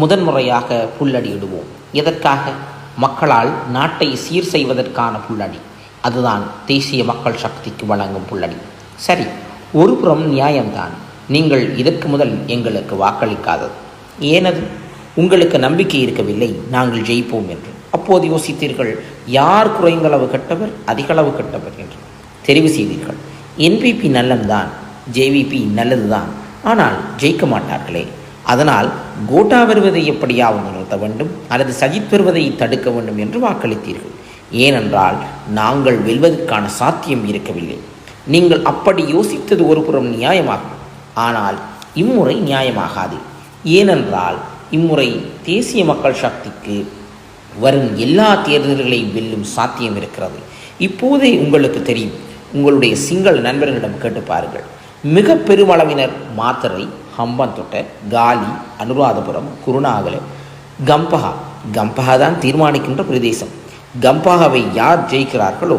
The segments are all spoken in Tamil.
முதன்முறையாக புல்லடியிடுவோம். எதற்காக? மக்களால் நாட்டை சீர் செய்வதற்கான புல்லடி. அதுதான் தேசிய மக்கள் சக்திக்கு வழங்கும் புல்லடி. சரி ஒரு புறம் நியாயம்தான். நீங்கள் இதற்கு முதல் எங்களுக்கு வாக்களிக்காதது. ஏனது உங்களுக்கு நம்பிக்கை இருக்கவில்லை நாங்கள் ஜெயிப்போம் என்று. அப்போது யோசித்தீர்கள் யார் குறைந்தளவு கெட்டவர் அதிகளவு கெட்டவர் என்று. தெரிவு செய்தீர்கள். என்பிபி நல்லதுதான் ஜேவிபி நல்லதுதான். ஆனால் ஜெயிக்க மாட்டார்களே. அதனால் கோட்டா வருவதை எப்படியாவது நிறுத்த வேண்டும் அல்லது சஜித் வருவதை தடுக்க வேண்டும் என்று வாக்களித்தீர்கள். ஏனென்றால் நாங்கள் வெல்வதற்கான சாத்தியம் இருக்கவில்லை. நீங்கள் அப்படி யோசித்தது ஒரு புறம் நியாயமாகும். ஆனால் இம்முறை நியாயமாகாது. ஏனென்றால் இம்முறை தேசிய மக்கள் சக்திக்கு வரும் எல்லா தேர்தல்களையும் வெல்லும் சாத்தியம் இருக்கிறது. இப்போதே உங்களுக்கு தெரியும். உங்களுடைய சிங்கள நண்பர்களிடம் கேட்டு பாருங்கள். மிக பெருமளவினர் மாத்தரை ஹம்பந்தொட்ட காலி அனுராதபுரம் குருநாகல. கம்பஹா கம்பஹா தான் தீர்மானிக்கின்ற பிரதேசம். கம்பஹாவை யார் ஜெயிக்கிறார்களோ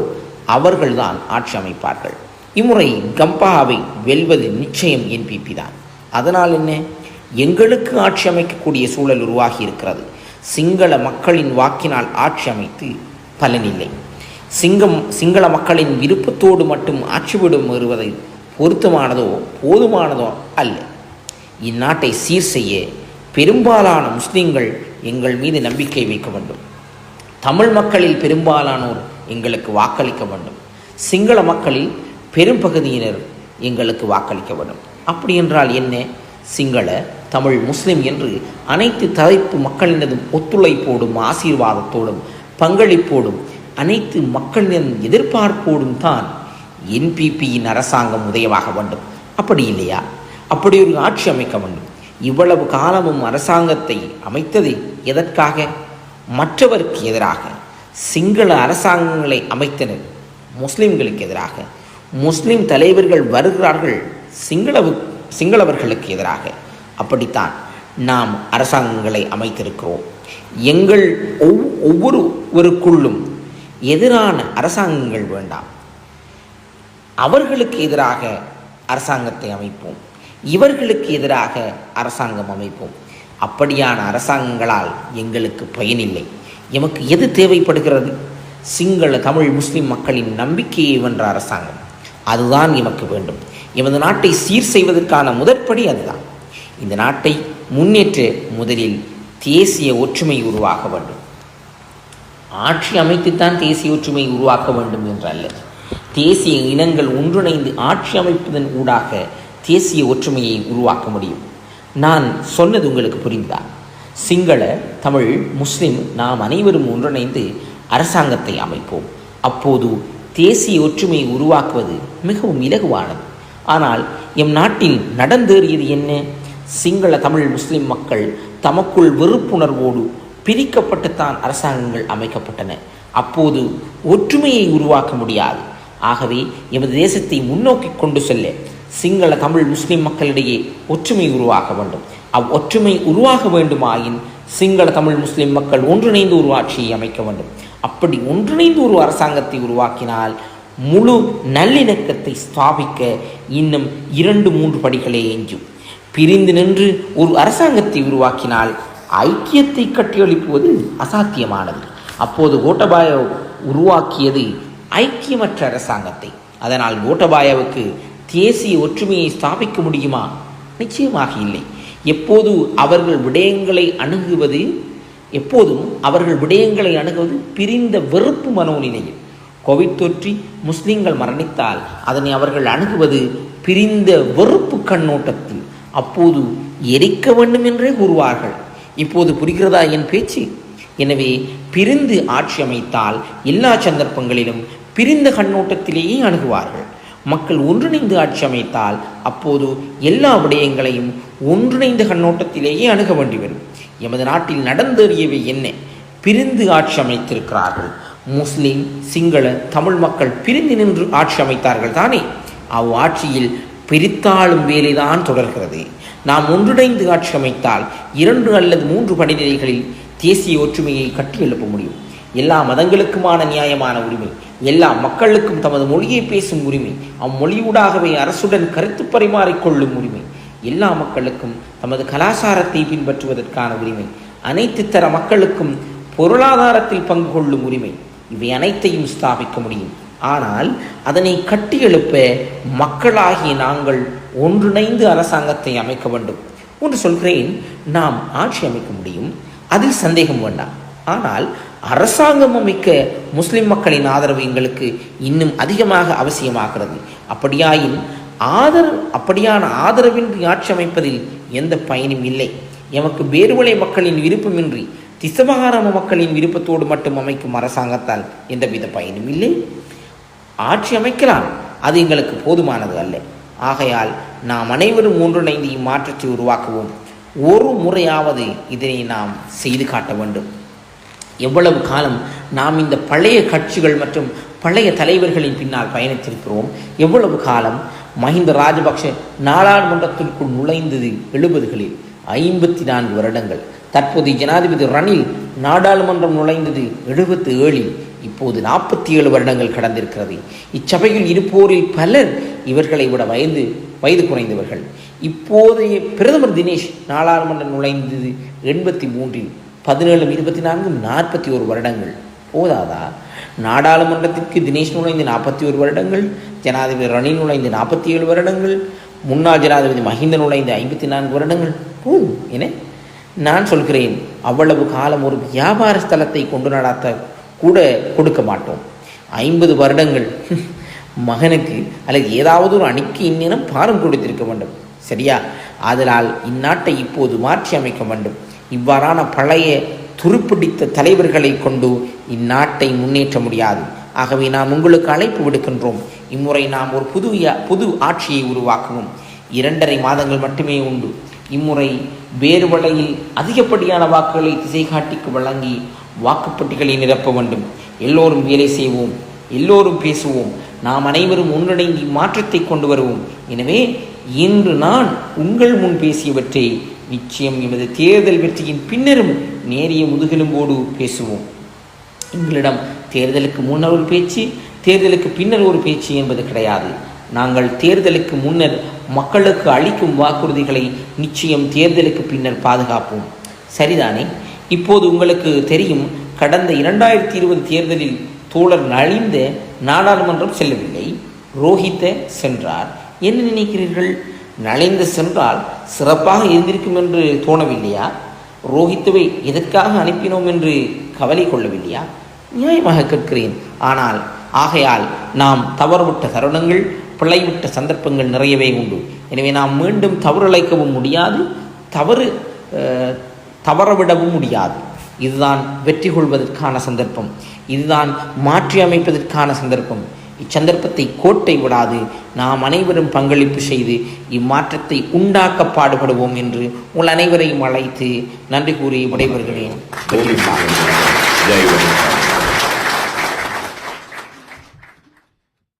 அவர்கள்தான் ஆட்சி அமைப்பார்கள். இம்முறை கம்பஹாவை வெல்வது நிச்சயம் என்பிபி தான். அதனால் என்ன? எங்களுக்கு ஆட்சி அமைக்கக்கூடிய சூழல் உருவாகி இருக்கிறது. சிங்கள மக்களின் வாக்கினால் ஆட்சி அமைத்து பலனில்லை சிங்கம் சிங்கள மக்களின் விருப்பத்தோடு மட்டும் ஆட்சிவிடும் வருவதை பொருத்தமானதோ போதுமானதோ அல்ல. இந்நாட்டை சீர் செய்ய பெரும்பாலான முஸ்லிம்கள் எங்கள் மீது நம்பிக்கை வைக்க வேண்டும். தமிழ் மக்களில் பெரும்பாலானோர் எங்களுக்கு வாக்களிக்க வேண்டும். சிங்கள மக்களில் பெரும்பகுதியினர் எங்களுக்கு வாக்களிக்க வேண்டும். அப்படி என்றால் என்ன? சிங்கள தமிழ் முஸ்லிம் என்று அனைத்து தலைப்பு மக்களினதும் ஒத்துழைப்போடும் ஆசீர்வாதத்தோடும் பங்களிப்போடும் அனைத்து மக்களின் எதிர்பார்ப்போடும் தான் என்பிபியின் அரசாங்கம் உதயமாக வேண்டும். அப்படி இல்லையா? அப்படி ஒரு ஆட்சி அமைக்க வேண்டும். இவ்வளவு காலமும் அரசாங்கத்தை அமைத்தது எதற்காக? மற்றவருக்கு எதிராக. சிங்கள அரசாங்கங்களை அமைத்தனர் முஸ்லிம்களுக்கு எதிராக. முஸ்லிம் தலைவர்கள் வருகிறார்கள் சிங்களவு சிங்களவர்களுக்கு எதிராக. அப்படித்தான் நாம் அரசாங்கங்களை அமைத்திருக்கிறோம். எங்கள் ஒவ் ஒவ்வொருவருக்குள்ளும் எதிரான அரசாங்கங்கள் வேண்டாம். அவர்களுக்கு எதிராக அரசாங்கத்தை அமைப்போம். இவர்களுக்கு எதிராக அரசாங்கம் அமைப்போம். அப்படியான அரசாங்கங்களால் எங்களுக்கு பயனில்லை. எமக்கு எது தேவைப்படுகிறது? சிங்கள தமிழ் முஸ்லிம் மக்களின் நம்பிக்கையை வென்ற அரசாங்கம். அதுதான் எமக்கு வேண்டும். எமது நாட்டை சீர் செய்வதற்கான முதற்படி அதுதான். இந்த நாட்டை முன்னேற்ற முதலில் தேசிய ஒற்றுமை உருவாக வேண்டும். ஆட்சி அமைத்துத்தான் தேசிய ஒற்றுமை உருவாக்க வேண்டும் என்றல்ல தேசிய இனங்கள் ஒன்றிணைந்து ஆட்சி அமைப்பதன் ஊடாக தேசிய ஒற்றுமையை உருவாக்க முடியும். நான் சொன்னது உங்களுக்கு புரிந்ததா? சிங்கள தமிழ் முஸ்லிம் நாம் அனைவரும் ஒன்றிணைந்து அரசாங்கத்தை அமைப்போம். அப்போது தேசிய ஒற்றுமையை உருவாக்குவது மிகவும் இலகுவானது. ஆனால் எம் நாட்டின் நடந்தேறியது என்ன? சிங்கள தமிழ் முஸ்லிம் மக்கள் தமக்குள் வெறுப்புணர்வோடு பிரிக்கப்பட்டுத்தான் அரசாங்கங்கள் அமைக்கப்பட்டன. அப்போது ஒற்றுமையை உருவாக்க முடியாது. ஆகவே எமது தேசத்தை முன்னோக்கி கொண்டு செல்ல சிங்கள தமிழ் முஸ்லிம் மக்களிடையே ஒற்றுமை உருவாக வேண்டும். அவ் ஒற்றுமை உருவாக வேண்டுமாயின் சிங்கள தமிழ் முஸ்லிம் மக்கள் ஒன்றிணைந்து ஒரு ஆட்சியை அமைக்க வேண்டும். அப்படி ஒன்றிணைந்து ஒரு அரசாங்கத்தை உருவாக்கினால் முழு நல்லிணக்கத்தை ஸ்தாபிக்க இன்னும் இரண்டு மூன்று படிகளே எஞ்சும். பிரிந்து நின்று ஒரு அரசாங்கத்தை உருவாக்கினால் ஐக்கியத்தை கட்டியெழுப்புவது அசாத்தியமானது. அப்போது கோட்டபாய உருவாக்கியது ஐக்கியமற்ற அரசாங்கத்தை. அதனால் கோட்டபாயாவுக்கு தேசிய ஒற்றுமையை ஸ்தாபிக்க முடியுமா? நிச்சயமாக இல்லை. எப்போது அவர்கள் விடயங்களை அணுகுவது? எப்போதும் அவர்கள் விடயங்களை அணுகுவது பிரிந்த வெறுப்பு மனோநிலையில். கோவிட் தொற்றி முஸ்லிம்கள் மரணித்தால் அதனை அவர்கள் அணுகுவது பிரிந்த வெறுப்பு கண்ணோட்டத்தில். அப்போது எரிக்க வேண்டும் என்றே கூறுவார்கள். இப்போது புரிகிறதா என் பேச்சு? எனவே பிரிந்து ஆட்சி அமைத்தால் எல்லா சந்தர்ப்பங்களிலும் பிரிந்த கண்ணோட்டத்திலேயே அணுகுவார்கள். மக்கள் ஒன்றிணைந்து ஆட்சி அமைத்தால் அப்போது எல்லா விடயங்களையும் ஒன்றிணைந்த கண்ணோட்டத்திலேயே அணுக வேண்டி வரும். எமது நாட்டில் நடந்தேறியவை என்ன? பிரிந்து ஆட்சி அமைத்திருக்கிறார்கள். முஸ்லிம் சிங்கள தமிழ் மக்கள் பிரிந்து நின்று ஆட்சி அமைத்தார்கள் தானே? அவ் ஆட்சியில் பிரித்தாளும் வேலைதான் தொடர்கிறது. நாம் ஒன்றிணைந்து ஆட்சி அமைத்தால் இரண்டு அல்லது மூன்று படிநிலைகளில் தேசிய ஒற்றுமையை கட்டியெழுப்ப முடியும். எல்லா மதங்களுக்குமான நியாயமான உரிமை எல்லா மக்களுக்கும் தமது மொழியை பேசும் உரிமை அம்மொழியூடாகவே அரசுடன் கருத்து பரிமாறிக்கொள்ளும் உரிமை எல்லா மக்களுக்கும் தமது கலாச்சாரத்தை பின்பற்றுவதற்கான உரிமை அனைத்து தர மக்களுக்கும் பொருளாதாரத்தில் பங்கு கொள்ளும் உரிமை இவை அனைத்தையும் ஸ்தாபிக்க முடியும். ஆனால் அதனை கட்டியெழுப்ப மக்களாகிய நாங்கள் ஒன்றிணைந்து அரசாங்கத்தை அமைக்க வேண்டும். ஒன்று சொல்கிறேன் நாம் ஆட்சி அமைக்க முடியும் அதில் சந்தேகம் வேண்டாம். ஆனால் அரசாங்கமும் மிக்க முஸ்லிம் மக்களின் ஆதரவு எங்களுக்கு இன்னும் அதிகமாக அவசியமாகிறது. அப்படியாயின் ஆதரவு அப்படியான ஆதரவின்றி ஆட்சி அமைப்பதில் எந்த பயனும் இல்லை. எமக்கு வேறுவலை மக்களின் விருப்பமின்றி திசமகாரம மக்களின் விருப்பத்தோடு மட்டும் அமைக்கும் அரசாங்கத்தால் எந்தவித பயனும் இல்லை. ஆட்சி அமைக்கலாம் அது எங்களுக்கு போதுமானது அல்ல. ஆகையால் நாம் அனைவரும் ஒன்றிணைந்து இம்மாற்றத்தை உருவாக்குவோம். ஒரு முறையாவது இதனை நாம் செய்து காட்ட வேண்டும். எவ்வளவு காலம் நாம் இந்த பழைய கட்சிகள் மற்றும் பழைய தலைவர்களின் பின்னால் பயணித்திருக்கிறோம்? எவ்வளவு காலம்? மஹிந்த ராஜபக்ஷ நாடாளுமன்றத்திற்குள் நுழைந்தது எழுபதுகளில். ஐம்பத்தி நான்கு வருடங்கள். தற்போது ஜனாதிபதி ரணில் நாடாளுமன்றம் நுழைந்தது எழுபத்தி ஏழில் இப்போது நாற்பத்தி ஏழு வருடங்கள் கடந்திருக்கிறது. இச்சபையில் இருப்போரில் பலர் இவர்களை விட வயது வயது குறைந்தவர்கள். இப்போதைய பிரதமர் தினேஷ் நாடாளுமன்றம் நுழைந்தது எண்பத்தி மூன்றில். பதினேழு இருபத்தி நான்கு நாற்பத்தி ஒரு வருடங்கள். போதாதா? நாடாளுமன்றத்திற்கு தினேஷ் நுழைந்து நாற்பத்தி ஒரு வருடங்கள் ஜனாதிபதி ரணில் நுழைந்து நாற்பத்தி ஏழு வருடங்கள் முன்னாள் ஜனாதிபதி மஹிந்த நுழைந்து ஐம்பத்தி நான்கு வருடங்கள். போதும் என நான் சொல்கிறேன். அவ்வளவு காலம் ஒரு வியாபார ஸ்தலத்தை கொண்டு நடாத்த கூட கொடுக்க மாட்டோம். ஐம்பது வருடங்கள். மகனுக்கு அல்லது ஏதாவது ஒரு அணிக்கு இன்னும் பாரம் கொடுத்திருக்க வேண்டும். சரியா? ஆதலால் இந்நாட்டை இப்போது மாற்றி அமைக்க வேண்டும். இவ்வாறான பழைய துருப்பிடித்த தலைவர்களை கொண்டு இந்நாட்டை முன்னேற்ற முடியாது. ஆகவே நாம் உங்களுக்கு அழைப்பு விடுக்கின்றோம். இம்முறை நாம் ஒரு புது புது ஆட்சியை உருவாக்குவோம். இரண்டரை மாதங்கள் மட்டுமே உண்டு. இம்முறை வேறு வழியில் அதிகப்படியான வாக்குகளை திசை காட்டிக்கு வழங்கி வாக்குப்பட்டிகளை நிரப்ப வேண்டும். எல்லோரும் வேலை செய்வோம். எல்லோரும் பேசுவோம். நாம் அனைவரும் ஒன்றிணைந்து மாற்றத்தை கொண்டு வருவோம். எனவே இன்று நான் உங்கள் முன் பேசியவற்றை நிச்சயம் எமது தேர்தல் வெற்றியின் பின்னரும் நேரிய முதுகெலும்போடு பேசுவோம். எங்களிடம் தேர்தலுக்கு முன்னர் ஒரு பேச்சு தேர்தலுக்கு பின்னர் ஒரு பேச்சு என்பது கிடையாது. நாங்கள் தேர்தலுக்கு முன்னர் மக்களுக்கு அளிக்கும் வாக்குறுதிகளை நிச்சயம் தேர்தலுக்கு பின்னர் பாதுகாப்போம். சரிதானே? இப்போது உங்களுக்கு தெரியும் கடந்த இரண்டாயிரத்தி இருபது தேர்தலில் தோழர் நலிந்த நாடாளுமன்றம் செல்லவில்லை. ரோஹித்த சென்றார். என்ன நினைக்கிறீர்கள்? நழைந்து சென்றால் சிறப்பாக இருந்திருக்கும் என்று தோணவில்லையா? ரோஹித்துவை எதற்காக அனுப்பினோம் என்று கவலை கொள்ளவில்லையா? நியாயமாக கேட்கிறேன். ஆனால் ஆகையால் நாம் தவறுவிட்ட தருணங்கள் பிழைவிட்ட சந்தர்ப்பங்கள் நிறையவே உண்டு. எனவே நாம் மீண்டும் தவறிழைக்கவும் முடியாது தவறு தவறவிடவும் முடியாது. இதுதான் வெற்றி கொள்வதற்கான சந்தர்ப்பம். இதுதான் மாற்றி அமைப்பதற்கான சந்தர்ப்பம். இச்சந்தர்ப்பத்தை கோட்டை விடாது. நாம் அனைவரும் பங்களிப்பு செய்து இம்மாற்றத்தை உண்டாக்க பாடுபடுவோம் என்று உங்கள் அனைவரையும் அழைத்து நன்றி கூறி விடைபெறுகிறேன்.